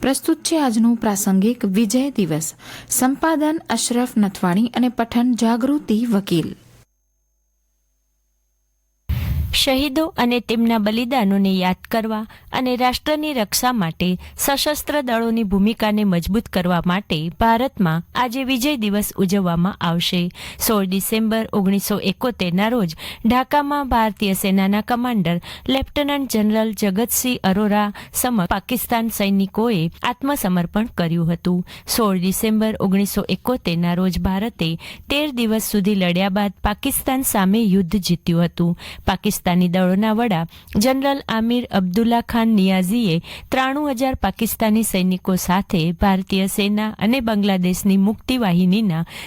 પ્રસ્તુત છે આજનું પ્રાસંગિક વિજય દિવસ. સંપાદન અશરફ નથવાણી અને પઠન જાગૃતિ વકીલ. શહીદો અને તેમના બલિદાનોને યાદ કરવા અને રાષ્ટ્રની રક્ષા માટે સશસ્ત્ર દળોની ભૂમિકાને મજબૂત કરવા માટે ભારતમાં આજે વિજય દિવસ ઉજવવામાં આવશે. સોળ ડિસેમ્બર ઓગણીસો એકોતેરના રોજ ઢાકામાં ભારતીય સેનાના commander lieutenant general Jagatsingh Arora સમક્ષ પાકિસ્તાન સૈનિકોએ આત્મસમર્પણ કર્યું હતું. સોળ ડિસેમ્બર ઓગણીસો એકોતેરના રોજ ભારતે તેર દિવસ સુધી લડ્યા બાદ પાકિસ્તાન સામે યુદ્ધ જીત્યું હતું. પાકિસ્તાન પાકિસ્તાની દળોના વડા જનરલ આમિર અબ્દુલ્લા ખાન નિયાઝીએ ત્રાણું હજાર પાકિસ્તાની સૈનિકો સાથે ભારતીય સેના અને બાંગ્લાદેશની મુક્તિ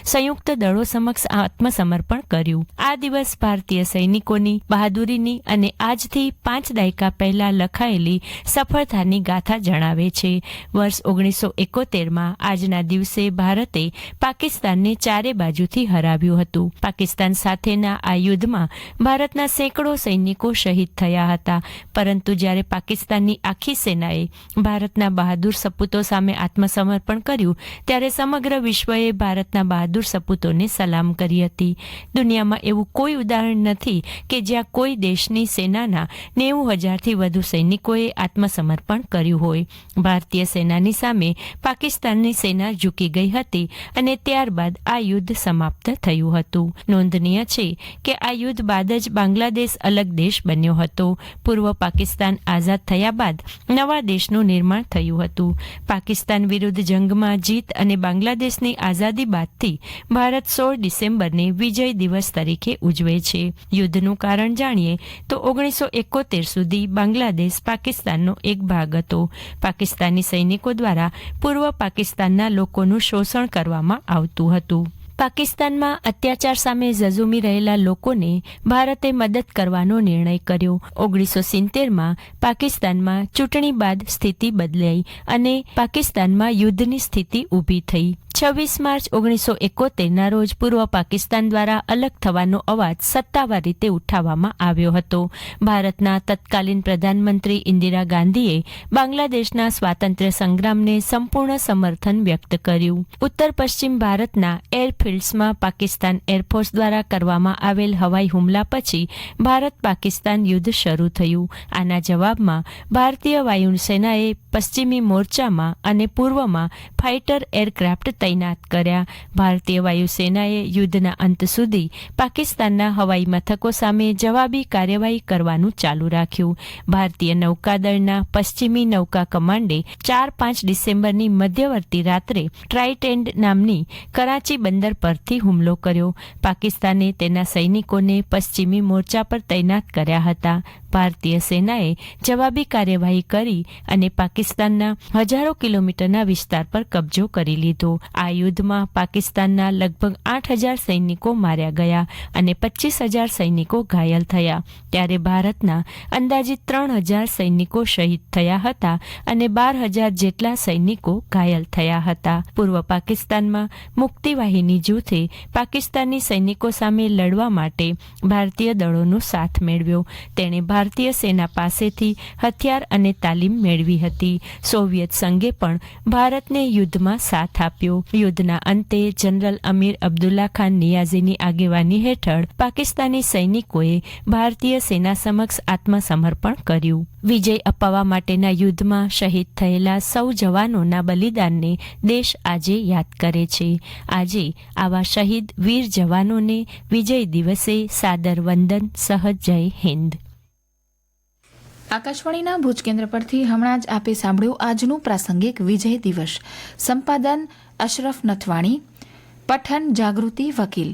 સંયુક્ત દળો સમક્ષ આત્મસમર્પણ કર્યું. આ દિવસ ભારતીય સૈનિકોની બહાદુરીની અને આજથી પાંચ દાયકા પહેલા લખાયેલી સફળતાની ગાથા જણાવે છે. વર્ષ ઓગણીસો એકોતેરમાં આજના દિવસે ભારતે પાકિસ્તાનને ચારે બાજુથી હરાવ્યું હતું. પાકિસ્તાન સાથેના આ યુદ્ધમાં ભારતના સેંકડો સૈનિકો શહીદ થયા હતા. પરંતુ જ્યારે પાકિસ્તાનની આખી સેનાએ ભારતના બહાદુર સપૂતો સામે આત્મસમર્પણ કર્યું, ત્યારે સમગ્ર વિશ્વએ ભારતના બહાદુર સપૂતોને સલામ કરી હતી. દુનિયામાં એવું કોઈ ઉદાહરણ નથી કે જ્યાં કોઈ દેશની સેનાના નેવું હજારથી વધુ સૈનિકોએ આત્મસમર્પણ કર્યું હોય. ભારતીય સેનાની સામે પાકિસ્તાનની સેના ઝૂકી ગઈ હતી અને ત્યારબાદ આ યુદ્ધ સમાપ્ત થયું હતું. નોંધનીય છે કે આ યુદ્ધ બાદ જ બાંગ્લાદેશ અલગ દેશ બન્યો હતો. પૂર્વ પાકિસ્તાન આઝાદ થયા બાદ નવા દેશનું નિર્માણ થયું હતું. પાકિસ્તાન વિરુદ્ધ જંગમાં જીત અને બાંગ્લાદેશની આઝાદી બાદથી ભારત સોળ ડિસેમ્બરને વિજય દિવસ તરીકે ઉજવે છે. યુદ્ધનું કારણ જાણીએ તો ઓગણીસો એકોતેર સુધી બાંગ્લાદેશ પાકિસ્તાનનો એક ભાગ હતો. પાકિસ્તાની સૈનિકો દ્વારા પૂર્વ પાકિસ્તાનના લોકોનું શોષણ કરવામાં આવતું હતું. પાકિસ્તાનમાં અત્યાચાર સામે ઝઝુમી રહેલા લોકોને ભારતે મદદ કરવાનો નિર્ણય કર્યો. ઓગણીસો સિત્તેરમાં પાકિસ્તાનમાં ચૂંટણી બાદ સ્થિતિ બદલાઈ અને પાકિસ્તાનમાં યુદ્ધની સ્થિતિ ઊભી થઈ. છવ્વીસ માર્ચ ઓગણીસો એકોતેરના રોજ પૂર્વ પાકિસ્તાન દ્વારા અલગ થવાનો અવાજ સત્તાવાર રીતે ઉઠાવવામાં આવ્યો હતો. ભારતના તત્કાલીન પ્રધાનમંત્રી ઇન્દિરા ગાંધીએ બાંગ્લાદેશના સ્વાતંત્ર્ય સંગ્રામને સંપૂર્ણ સમર્થન વ્યક્ત કર્યું. ઉત્તર પશ્ચિમ ભારતના એરફિલ્ડ્સમાં પાકિસ્તાન એરફોર્સ દ્વારા કરવામાં આવેલ હવાઈ હુમલા પછી ભારત પાકિસ્તાન યુદ્ધ શરૂ થયું. આના જવાબમાં ભારતીય વાયુસેનાએ પશ્ચિમી મોરચામાં અને પૂર્વમાં ફાઇટર એરક્રાફ્ટ તૈનાત કર્યા. ભારતીય વાયુસેનાએ યુદ્ધના અંત સુધી પાકિસ્તાનના હવાઈ મથકો સામે જવાબી કાર્યવાહી કરવાનું ચાલુ રાખ્યું. ભારતીય નૌકાદળના પશ્ચિમી નૌકા કમાન્ડે ચાર પાંચ ડિસેમ્બરની મધ્યવર્તી રાત્રે ટ્રાઇટેન્ડ નામની કરાચી બંદર પરથી હુમલો કર્યો. પાકિસ્તાને તેના સૈનિકોને પશ્ચિમી મોરચા પર તૈનાત કર્યા હતા. ભારતીય સેનાએ જવાબી કાર્યવાહી કરી અને પાકિસ્તાનના હજારો કિલોમીટરના વિસ્તાર પર કબજો કરી લીધો. આ યુદ્ધમાં પાકિસ્તાનના લગભગ આઠ હજાર સૈનિકો માર્યા ગયા અને પચીસ હજાર સૈનિકો ઘાયલ થયા. ત્યારે ભારતના અંદાજિત ત્રણ હજાર સૈનિકો શહીદ થયા હતા અને બાર હજાર જેટલા સૈનિકો ઘાયલ થયા હતા. પૂર્વ પાકિસ્તાનમાં મુક્તિવાહિની જૂથે પાકિસ્તાની સૈનિકો સામે લડવા માટે ભારતીય દળોનો સાથ મેળવ્યો. તેણે ભારતીય સેના પાસેથી હથિયાર અને તાલીમ મેળવી હતી. સોવિયત સંઘે પણ ભારતને યુદ્ધમાં સાથ આપ્યો. યુદ્ધના અંતે જનરલ અમીર અબ્દુલ્લા ખાન નિયાઝીની આગેવાની હેઠળ પાકિસ્તાની સૈનિકોએ ભારતીય સેના સમક્ષ આત્મસમર્પણ કર્યું. વિજય અપાવવા માટેના યુદ્ધમાં શહીદ થયેલા સૌ જવાનોના બલિદાનને દેશ આજે યાદ કરે છે. આજે આવા શહીદ વીર જવાનોને વિજય દિવસે સાદર વંદન, સહજ જય હિન્દ. આકાશવાણીના ભુજ કેન્દ્ર પરથી હમણાં જ આપે સાંભળ્યું આજનું પ્રાસંગિક વિજય દિવસ. સંપાદન અશરફ નથવાણી પઠન જાગૃતિ વકીલ.